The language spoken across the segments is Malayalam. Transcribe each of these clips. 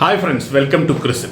ഹായ് ഫ്രണ്ട്സ് വെൽക്കം ടു ക്രിസിൽ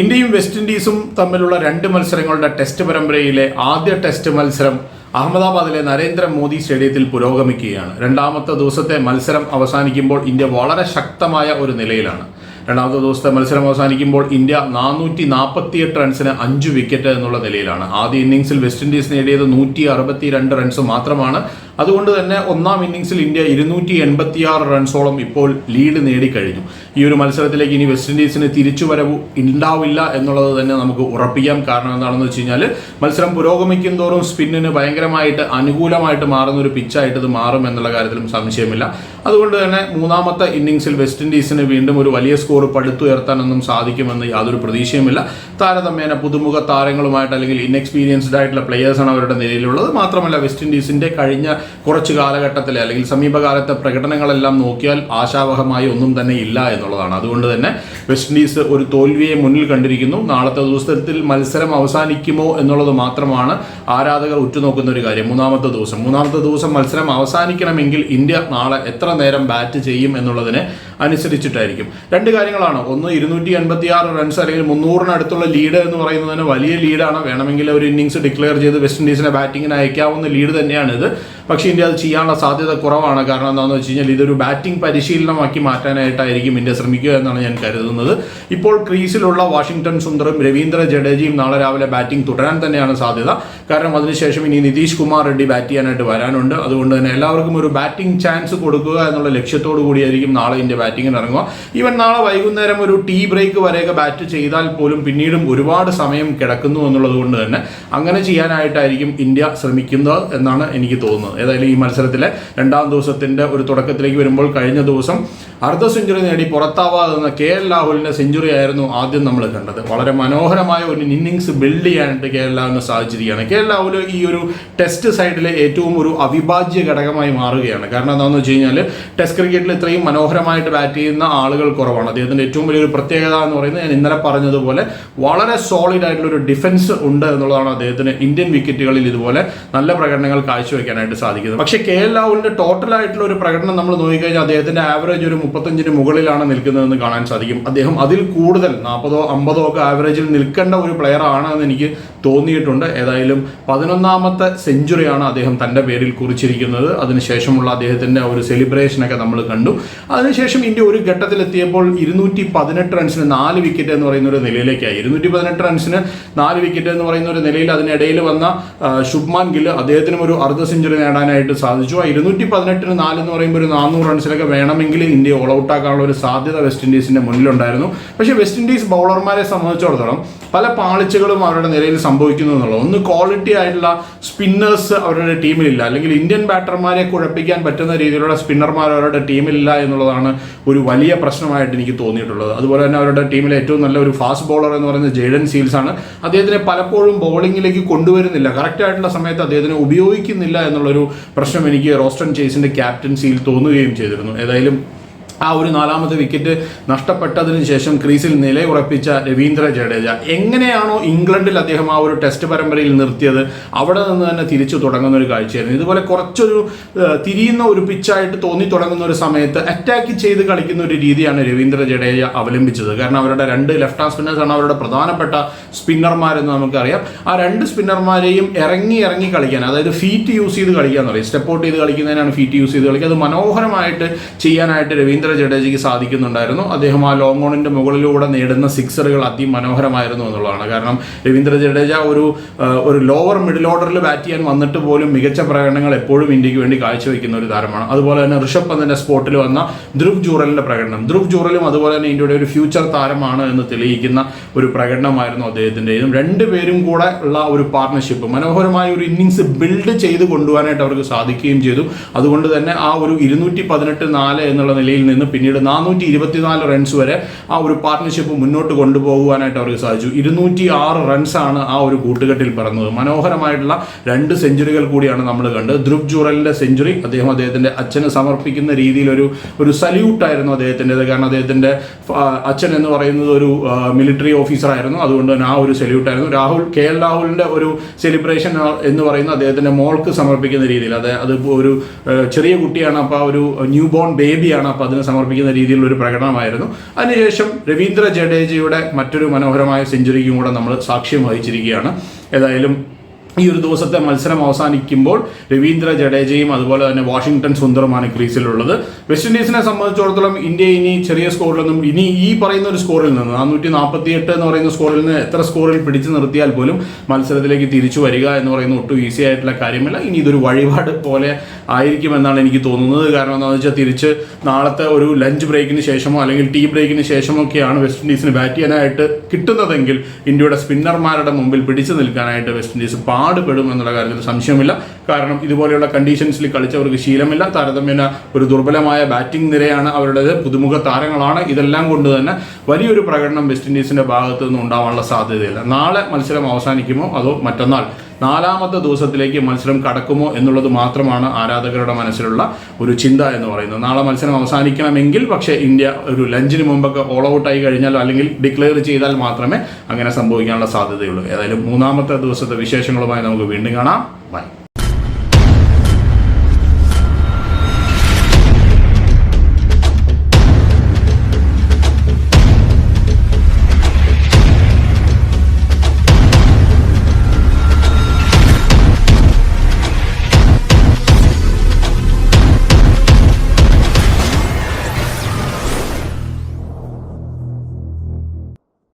ഇന്ത്യയും വെസ്റ്റ് ഇൻഡീസും തമ്മിലുള്ള രണ്ട് മത്സരങ്ങളുടെ ടെസ്റ്റ് പരമ്പരയിലെ ആദ്യ ടെസ്റ്റ് മത്സരം അഹമ്മദാബാദിലെ നരേന്ദ്രമോദി സ്റ്റേഡിയത്തിൽ പുരോഗമിക്കുകയാണ്. രണ്ടാമത്തെ ദിവസത്തെ മത്സരം അവസാനിക്കുമ്പോൾ ഇന്ത്യ വളരെ ശക്തമായ ഒരു നിലയിലാണ്. രണ്ടാമത്തെ ദിവസത്തെ മത്സരം അവസാനിക്കുമ്പോൾ ഇന്ത്യ നാനൂറ്റി നാൽപ്പത്തിയെട്ട് റൺസിന് അഞ്ച് വിക്കറ്റ് എന്നുള്ള നിലയിലാണ്. ആദ്യ ഇന്നിംഗ്സിൽ വെസ്റ്റ് ഇൻഡീസ് നേടിയത് നൂറ്റി അറുപത്തി രണ്ട് റൺസ് മാത്രമാണ്. അതുകൊണ്ട് തന്നെ ഒന്നാം ഇന്നിംഗ്സിൽ ഇന്ത്യ ഇരുന്നൂറ്റി എൺപത്തിയാറ് റൺസോളം ഇപ്പോൾ ലീഡ് നേടിക്കഴിഞ്ഞു. ഈ ഒരു മത്സരത്തിലേക്ക് ഇനി വെസ്റ്റ് ഇൻഡീസിന് തിരിച്ചുവരവ് ഉണ്ടാവില്ല എന്നുള്ളത് തന്നെ നമുക്ക് ഉറപ്പിക്കാം. കാരണം എന്താണെന്ന് വെച്ച് കഴിഞ്ഞാൽ മത്സരം പുരോഗമിക്കും തോറും സ്പിന്നിന് ഭയങ്കരമായിട്ട് അനുകൂലമായിട്ട് മാറുന്ന ഒരു പിച്ചായിട്ട് ഇത് മാറും എന്നുള്ള കാര്യത്തിലും സംശയമില്ല. അതുകൊണ്ട് തന്നെ മൂന്നാമത്തെ ഇന്നിങ്സിൽ വെസ്റ്റ് ഇൻഡീസിന് വീണ്ടും ഒരു വലിയ സ്കോർ പടുത്തുയർത്താനൊന്നും സാധിക്കുമെന്ന് യാതൊരു പ്രതീക്ഷയുമില്ല. താരതമ്യേന പുതുമുഖ താരങ്ങളുമായിട്ട് അല്ലെങ്കിൽ ഇൻഎക്സ്പീരിയൻസ്ഡ് ആയിട്ടുള്ള പ്ലേയേഴ്സാണ് അവരുടെ നിലയിലുള്ളത്. മാത്രമല്ല വെസ്റ്റ് ഇൻഡീസിന്റെ കഴിഞ്ഞ കുറച്ച് കാലഘട്ടത്തിലെ അല്ലെങ്കിൽ സമീപകാലത്തെ പ്രകടനങ്ങളെല്ലാം നോക്കിയാൽ ആശാവഹമായി ഒന്നും തന്നെ ഇല്ല എന്നുള്ളതാണ്. അതുകൊണ്ട് തന്നെ വെസ്റ്റ് ഇൻഡീസ് ഒരു തോൽവിയെ മുന്നിൽ കണ്ടിരിക്കുന്നു. നാളത്തെ ദിവസത്തിൽ മത്സരം അവസാനിക്കുമോ എന്നുള്ളത് മാത്രമാണ് ആരാധകർ ഉറ്റുനോക്കുന്ന ഒരു കാര്യം. മൂന്നാമത്തെ ദിവസം. മൂന്നാമത്തെ ദിവസം മത്സരം അവസാനിക്കണമെങ്കിൽ ഇന്ത്യ നാളെ എത്ര നേരം ബാറ്റ് ചെയ്യും എന്നുള്ളതിനെ അനുസരിച്ചിട്ടായിരിക്കും. രണ്ട് കാര്യങ്ങളാണ്. ഒന്ന് ഇരുന്നൂറ്റി എൺപത്തി ആറ് റൺസ് അല്ലെങ്കിൽ മുന്നൂറിനടുത്തുള്ള ലീഡ് എന്ന് പറയുന്നതിന് വലിയ ലീഡാണ് വേണമെങ്കിൽ ഒരു ഇന്നിങ്സ് ഡിക്ലെയർ ചെയ്ത് വെസ്റ്റ് ഇൻഡീസിനെ ബാറ്റിങ്ങിന് അയക്കാവുന്ന ലീഡ് തന്നെയാണ് ഇത്. പക്ഷേ ഇന്ത്യ അത് ചെയ്യാനുള്ള സാധ്യത കുറവാണ്. കാരണം എന്താണെന്ന് വെച്ച് കഴിഞ്ഞാൽ ഇതൊരു ബാറ്റിംഗ് പരിശീലനമാക്കി മാറ്റാനായിട്ടായിരിക്കും ഇന്ത്യ ശ്രമിക്കുക എന്നാണ് ഞാൻ കരുതുന്നത്. ഇപ്പോൾ ക്രീസിലുള്ള വാഷിംഗ്ടൺ സുന്ദറും രവീന്ദ്ര ജഡേജയും നാളെ രാവിലെ ബാറ്റിംഗ് തുടരാൻ തന്നെയാണ് സാധ്യത. കാരണം അതിനുശേഷം ഇനി നിതീഷ് കുമാർ റെഡ്ഡി ബാറ്റ് ചെയ്യാനായിട്ട് വരാനുണ്ട്. അതുകൊണ്ട് തന്നെ എല്ലാവർക്കും ഒരു ബാറ്റിംഗ് ചാൻസ് കൊടുക്കുക എന്നുള്ള ലക്ഷ്യത്തോടു കൂടിയായിരിക്കും നാളെ ഇന്ത്യ ബാറ്റിങ്ങിന് ഇറങ്ങുക. ഈവൻ നാളെ വൈകുന്നേരം ഒരു ടീ ബ്രേക്ക് വരെയൊക്കെ ബാറ്റ് ചെയ്താൽ പോലും പിന്നീടും ഒരുപാട് സമയം കിടക്കുന്നു എന്നുള്ളത് കൊണ്ട് തന്നെ അങ്ങനെ ചെയ്യാനായിട്ടായിരിക്കും ഇന്ത്യ ശ്രമിക്കുന്നത് എന്നാണ് എനിക്ക് തോന്നുന്നത്. ഏതായാലും ഈ മത്സരത്തിലെ രണ്ടാം ദിവസത്തിന്റെ ഒരു തുടക്കത്തിലേക്ക് വരുമ്പോൾ കഴിഞ്ഞ ദിവസം അർദ്ധ സെഞ്ചുറി നേടി പുറത്താവാതെ നിന്ന കെ എൽ രാഹുലിന്റെ സെഞ്ചുറി ആയിരുന്നു ആദ്യം നമ്മൾ കണ്ടത്. വളരെ മനോഹരമായ ഒരു ഇന്നിങ്സ് ബിൽഡ് ചെയ്യാനായിട്ട് കെ എൽ രാഹുലിന് സാധിച്ചിരിക്കുകയാണ്. കെ എൽ രാഹുൽ ഈ ഒരു ടെസ്റ്റ് സൈഡിലെ ഏറ്റവും ഒരു അവിഭാജ്യ ഘടകമായി മാറുകയാണ്. കാരണം എന്താണെന്ന് വെച്ച് കഴിഞ്ഞാൽ ടെസ്റ്റ് ക്രിക്കറ്റിൽ ഇത്രയും മനോഹരമായിട്ട് ബാറ്റ് ചെയ്യുന്ന ആളുകൾ കുറവാണ്. അദ്ദേഹത്തിന്റെ ഏറ്റവും വലിയൊരു പ്രത്യേകത എന്ന് പറയുന്നത് ഞാൻ ഇന്നലെ പറഞ്ഞതുപോലെ വളരെ സോളിഡ് ആയിട്ടുള്ള ഒരു ഡിഫൻസ് ഉണ്ട് എന്നുള്ളതാണ് അദ്ദേഹത്തിന് ഇന്ത്യൻ വിക്കറ്റുകളിൽ ഇതുപോലെ നല്ല പ്രകടനങ്ങൾ കാഴ്ചവെക്കാനായിട്ട് സാധിക്കുന്നത്. പക്ഷേ കെ എൽ രാഹുലിന്റെ ടോട്ടൽ ആയിട്ടുള്ള ഒരു പ്രകടനം നമ്മൾ നോക്കിക്കഴിഞ്ഞാൽ അദ്ദേഹത്തിന്റെ ആവറേജ് ഒരു മുപ്പത്തഞ്ചിന് മുകളിലാണ് നിൽക്കുന്നതെന്ന് കാണാൻ സാധിക്കും. അദ്ദേഹം അതിൽ കൂടുതൽ നാൽപ്പതോ അമ്പതോ ഒക്കെ ആവറേജിൽ നിൽക്കേണ്ട ഒരു പ്ലെയർ ആണ് എന്ന് എനിക്ക് തോന്നിയിട്ടുണ്ട്. ഏതായാലും പതിനൊന്നാമത്തെ സെഞ്ചുറിയാണ് അദ്ദേഹം തന്റെ പേരിൽ കുറിച്ചിരിക്കുന്നത്. അതിനുശേഷമുള്ള അദ്ദേഹത്തിന്റെ ഒരു സെലിബ്രേഷനൊക്കെ നമ്മൾ കണ്ടു. അതിനുശേഷം ഇന്ത്യ ഒരു ഘട്ടത്തിലെത്തിയപ്പോൾ ഇരുന്നൂറ്റി പതിനെട്ട് റൺസിന് നാല് വിക്കറ്റ് എന്ന് പറയുന്ന ഒരു നിലയിലേക്കായി. ഇരുന്നൂറ്റി പതിനെട്ട് റൺസിന് നാല് വിക്കറ്റ് എന്ന് പറയുന്ന ഒരു നിലയിൽ അതിനിടയിൽ വന്ന ശുഭ്മാൻ ഗിൽ അദ്ദേഹത്തിനും ഒരു അർദ്ധ സെഞ്ചുറി നേടാനായിട്ട് സാധിച്ചു. ആ ഇരുന്നൂറ്റി പതിനെട്ടിന് നാല് എന്ന് പറയുമ്പോൾ ഒരു നാനൂറ് റൺസിലൊക്കെ വേണമെങ്കിൽ ഇന്ത്യ ഓൾ ഔട്ട് ആക്കാനുള്ള ഒരു സാധ്യത വെസ്റ്റ് ഇൻഡീസിന്റെ മുന്നിലുണ്ടായിരുന്നു. പക്ഷേ വെസ്റ്റ് ഇൻഡീസ് ബൗളർമാരെ സംബന്ധിച്ചിടത്തോളം പല പാളിച്ചകളും അവരുടെ നിലയിൽ സംഭവിക്കുന്നു എന്നുള്ളത്. ഒന്ന് ക്വാളിറ്റി ആയിട്ടുള്ള സ്പിന്നേഴ്സ് അവരുടെ ടീമിലില്ല. അല്ലെങ്കിൽ ഇന്ത്യൻ ബാറ്റർമാരെ കുഴപ്പിക്കാൻ പറ്റുന്ന രീതിയിലുള്ള സ്പിന്നർമാർ അവരുടെ ടീമിലില്ല എന്നുള്ളതാണ് ഒരു വലിയ പ്രശ്നമായിട്ട് എനിക്ക് തോന്നിയിട്ടുള്ളത്. അതുപോലെ തന്നെ അവരുടെ ടീമിലെ ഏറ്റവും നല്ല ഒരു ഫാസ്റ്റ് ബോളർ എന്ന് പറയുന്നത് ജെയ്ഡൻ സീൽസ് ആണ്. അദ്ദേഹത്തിനെ പലപ്പോഴും ബോളിങ്ങിലേക്ക് കൊണ്ടുവരുന്നില്ല. കറക്റ്റ് ആയിട്ടുള്ള സമയത്ത് അദ്ദേഹത്തിനെ ഉപയോഗിക്കുന്നില്ല എന്നുള്ളൊരു പ്രശ്നം എനിക്ക് റോസ്റ്റൺ ചേസിന്റെ ക്യാപ്റ്റൻസിയിൽ തോന്നുകയും ചെയ്തിരുന്നു. ഏതായാലും ആ ഒരു നാലാമത്തെ വിക്കറ്റ് നഷ്ടപ്പെട്ടതിന് ശേഷം ക്രീസിൽ നിലയുറപ്പിച്ച രവീന്ദ്ര ജഡേജ. എങ്ങനെയാണോ ഇംഗ്ലണ്ടിൽ അദ്ദേഹം ആ ഒരു ടെസ്റ്റ് പരമ്പരയിൽ നിർത്തിയത്? അവിടെ നിന്ന് തന്നെ തിരിച്ചു തുടങ്ങുന്ന ഒരു കാഴ്ചയായിരുന്നു. ഇതുപോലെ കുറച്ചൊരു തിരിയുന്ന ഒരു പിച്ചായിട്ട് തോന്നി തുടങ്ങുന്ന ഒരു സമയത്ത് അറ്റാക്ക് ചെയ്ത് കളിക്കുന്ന ഒരു രീതിയാണ് രവീന്ദ്ര ജഡേജ അവലംബിച്ചത്. കാരണം അവരുടെ രണ്ട് ലെഫ്റ്റ് ഹാൻഡ് സ്പിന്നേഴ്സ് ആണ് അവരുടെ പ്രധാനപ്പെട്ട സ്പിന്നർമാരെന്ന് നമുക്കറിയാം. ആ രണ്ട് സ്പിന്നർമാരെയും ഇറങ്ങി ഇറങ്ങി കളിക്കാൻ അതായത് ഫീറ്റ് യൂസ് ചെയ്ത് കളിക്കാൻ പറയും സ്റ്റെപ്പ് ഔട്ട് ചെയ്ത് കളിക്കുന്നതിനാണ് ഫീറ്റ് യൂസ് ചെയ്ത് കളിക്കുക. അത് മനോഹരമായിട്ട് ചെയ്യാനായിട്ട് രവീന്ദ്ര ജഡേജയ്ക്ക് സാധിക്കുന്നുണ്ടായിരുന്നു. അദ്ദേഹം ആ ലോങ് ഓണിന്റെ മുകളിലൂടെ നേടുന്ന സിക്സറുകൾ അതിമനോഹരമായിരുന്നു എന്നുള്ളതാണ്. കാരണം രവീന്ദ്ര ജഡേജ ഒരു ഒരു ലോവർ മിഡിൽ ഓർഡറിൽ ബാറ്റ് ചെയ്യാൻ വന്നിട്ട് പോലും മികച്ച പ്രകടനങ്ങൾ എപ്പോഴും ഇന്ത്യയ്ക്ക് വേണ്ടി കാഴ്ചവെക്കുന്ന ഒരു താരമാണ്. അതുപോലെ തന്നെ ഋഷഭ് പന്തിന്റെ സ്പോട്ടിൽ വന്ന ധ്രുവ് ജൂറലിന്റെ പ്രകടനം. ധ്രുവ് ജൂറലും അതുപോലെ തന്നെ ഇന്ത്യയുടെ ഒരു ഫ്യൂച്ചർ താരമാണ് എന്ന് തെളിയിക്കുന്ന ഒരു പ്രകടനമായിരുന്നു അദ്ദേഹത്തിന്റെയും രണ്ടുപേരും കൂടെ ഉള്ള ഒരു പാർട്ണർഷിപ്പ് മനോഹരമായ ഒരു ഇന്നിങ്സ് ബിൽഡ് ചെയ്ത് കൊണ്ടുപോകാനായിട്ട് അവർക്ക് സാധിക്കുകയും ചെയ്തു. അതുകൊണ്ട് തന്നെ ആ ഒരു ഇരുന്നൂറ്റി പതിനെട്ട് നാല് എന്നുള്ള നിലയിൽ നിന്ന് പിന്നീട് നാനൂറ്റി ഇരുപത്തിനാല് റൺസ് വരെ ആ ഒരു പാർട്ട്ണർഷിപ്പ് മുന്നോട്ട് കൊണ്ടുപോകുവാനായിട്ട് അവർക്ക് സാധിച്ചു. ഇരുന്നൂറ്റി ആറ് റൺസാണ് ആ ഒരു കൂട്ടുകെട്ടിൽ പിറന്നത്. മനോഹരമായിട്ടുള്ള രണ്ട് സെഞ്ചുറികൾ കൂടിയാണ് നമ്മൾ കണ്ടത്. ധ്രുവ് ജൂറലിന്റെ സെഞ്ചുറി അദ്ദേഹം അദ്ദേഹത്തിന്റെ അച്ഛന് സമർപ്പിക്കുന്ന രീതിയിലൊരു ഒരു ഒരു സല്യൂട്ട് ആയിരുന്നു അദ്ദേഹത്തിന്റെത്. കാരണം അദ്ദേഹത്തിന്റെ അച്ഛൻ എന്ന് പറയുന്നത് ഒരു മിലിറ്ററി ഓഫീസറായിരുന്നു അതുകൊണ്ട് തന്നെ ആ ഒരു സല്യൂട്ടായിരുന്നു രാഹുൽ കെ എൽ രാഹുലിന്റെ ഒരു സെലിബ്രേഷൻ എന്ന് പറയുന്നത് അദ്ദേഹത്തിന്റെ മോൾക്ക് സമർപ്പിക്കുന്ന രീതിയിൽ. അത് അത് ഒരു ചെറിയ കുട്ടിയാണ്. അപ്പോൾ ഒരു ന്യൂ ബോൺ ബേബിയാണ് അപ്പോൾ അതിന് സമർപ്പിക്കുന്ന രീതിയിലുള്ള ഒരു പ്രകടനമായിരുന്നു. അതിനുശേഷം രവീന്ദ്ര ജഡേജയുടെ മറ്റൊരു മനോഹരമായ സെഞ്ചുറിക്കും കൂടെ നമ്മൾ സാക്ഷ്യം വഹിച്ചിരിക്കുകയാണ്. ഏതായാലും ഈ ഒരു ദിവസത്തെ മത്സരം അവസാനിക്കുമ്പോൾ രവീന്ദ്ര ജഡേജയും അതുപോലെ തന്നെ വാഷിംഗ്ടൺ സുന്ദറുമാണ് ക്രീസിലുള്ളത്. വെസ്റ്റ് ഇൻഡീസിനെ സംബന്ധിച്ചിടത്തോളം ഇന്ത്യ ഇനി ചെറിയ സ്കോറിൽ നിന്നും ഇനി ഈ പറയുന്ന ഒരു സ്കോറിൽ നിന്ന് നാനൂറ്റി നാൽപ്പത്തി എട്ട് എന്ന് പറയുന്ന സ്കോറിൽ നിന്ന് എത്ര സ്കോറിൽ പിടിച്ചു നിർത്തിയാൽ പോലും മത്സരത്തിലേക്ക് തിരിച്ചു വരിക എന്ന് പറയുന്ന ഒട്ടും ഈസി ആയിട്ടുള്ള കാര്യമല്ല. ഇനി ഇതൊരു വഴിപാട് പോലെ ആയിരിക്കുമെന്നാണ് എനിക്ക് തോന്നുന്നത്. കാരണം എന്താണെന്ന് വെച്ചാൽ തിരിച്ച് നാളത്തെ ഒരു ലഞ്ച് ബ്രേക്കിന് ശേഷമോ അല്ലെങ്കിൽ ടീ ബ്രേക്കിന് ശേഷമോ ഒക്കെയാണ് വെസ്റ്റ് ഇൻഡീസിന് ബാറ്റ് ചെയ്യാനായിട്ട് കിട്ടുന്നതെങ്കിൽ ഇന്ത്യയുടെ സ്പിന്നർമാരുടെ മുമ്പിൽ പിടിച്ചു നിൽക്കാനായിട്ട് വെസ്റ്റ് ഇൻഡീസ് പാടുപെടും എന്നുള്ള കാര്യത്തിൽ സംശയമില്ല. കാരണം ഇതുപോലെയുള്ള കണ്ടീഷൻസിൽ കളിച്ചവർക്ക് ശീലമില്ല. താരതമ്യേന ഒരു ദുർബലമായ ബാറ്റിംഗ് നിരയാണ് അവരുടേത്. പുതുമുഖ താരങ്ങളാണ്. ഇതെല്ലാം കൊണ്ട് തന്നെ വലിയൊരു പ്രകടനം വെസ്റ്റ് ഇൻഡീസിന്റെ ഭാഗത്തു നിന്ന് ഉണ്ടാവാനുള്ള സാധ്യതയില്ല. നാളെ മത്സരം അവസാനിക്കുമോ? അതോ മറ്റന്നാൾ? നാലാമത്തെ ദിവസത്തിലേക്ക് മത്സരം കടക്കുമോ എന്നുള്ളത് മാത്രമാണ് ആരാധകരുടെ മനസ്സിലുള്ള ഒരു ചിന്ത എന്ന് പറയുന്നത്. നാളെ മത്സരം അവസാനിക്കണമെങ്കിൽ പക്ഷേ ഇന്ത്യ ഒരു ലഞ്ചിന് മുമ്പൊക്കെ ഓൾ ഔട്ട് ആയി കഴിഞ്ഞാൽ അല്ലെങ്കിൽ ഡിക്ലെയർ ചെയ്താൽ മാത്രമേ അങ്ങനെ സംഭവിക്കാനുള്ള സാധ്യതയുള്ളൂ. ഏതായാലും മൂന്നാമത്തെ ദിവസത്തെ വിശേഷങ്ങളുമായി നമുക്ക് വീണ്ടും കാണാം. ബൈ